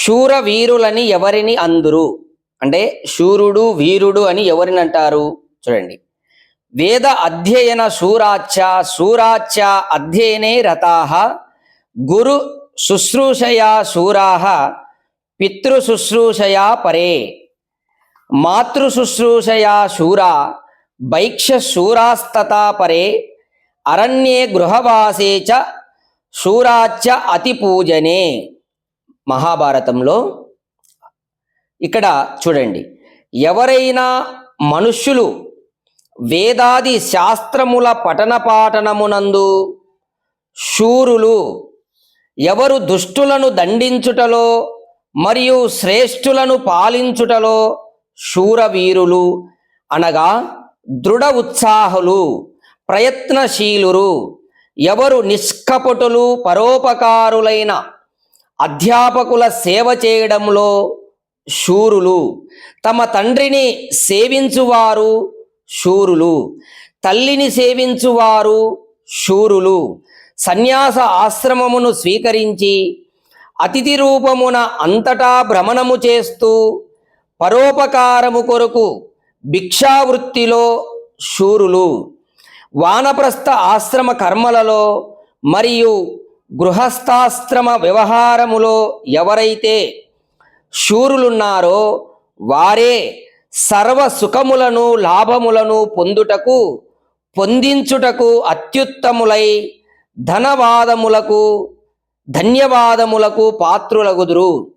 శూర వీరులని ఎవరిని అందురు? అంటే శూరుడు వీరుడు అని ఎవరిని అంటారు? చూడండి. వేద అధ్యయన శూరాచ శూరాచ అధ్యయనే రతాః గురు శుశ్రూషయా శూరాః పితృశుశ్రూషయా పరే మాతృశుశ్రూషయా శూరా భైక్షశూరాస్తతా పరే అరణ్యే గృహవాసే చ శూరాచ అతిపూజనే. మహాభారతంలో. ఇక్కడ చూడండి ఎవరైనా మనుష్యులు వేదాది శాస్త్రముల పఠన పాఠనమునందు శూరులు ఎవరు దుష్టులను దండించుటలో మరియు శ్రేష్ఠులను పాలించుటలో శూరవీరులు అనగా దృఢ ఉత్సాహులు ప్రయత్నశీలురు ఎవరు నిష్కపటులు పరోపకారులైన అధ్యాపకుల సేవ చేయడంలో శూరులు. తమ తండ్రిని సేవించువారు శూరులు. తల్లిని సేవించువారు శూరులు. సన్యాస ఆశ్రమమును స్వీకరించి అతిథి రూపమున అంతటా భ్రమణము చేస్తూ పరోపకారము కొరకు భిక్షావృత్తిలో శూరులు. వానప్రస్థ ఆశ్రమ కర్మలలో మరియు గృహస్థాశ్రమ వ్యవహారములో ఎవరైతే శూరులున్నారో వారే సర్వ సుఖములను లాభములను పొందుటకు పొందించుటకు అత్యుత్తములై ధనవాదములకు ధన్యవాదములకు పాత్రులగుదురు.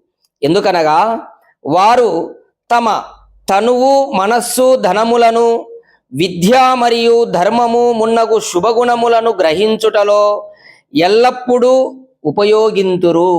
ఎందుకనగా వారు తమ తనువు మనస్సు ధనములను విద్య మరియు ధర్మము మున్నగు శుభగుణములను గ్రహించుటలో ఎల్లప్పుడూ ఉపయోగింతురు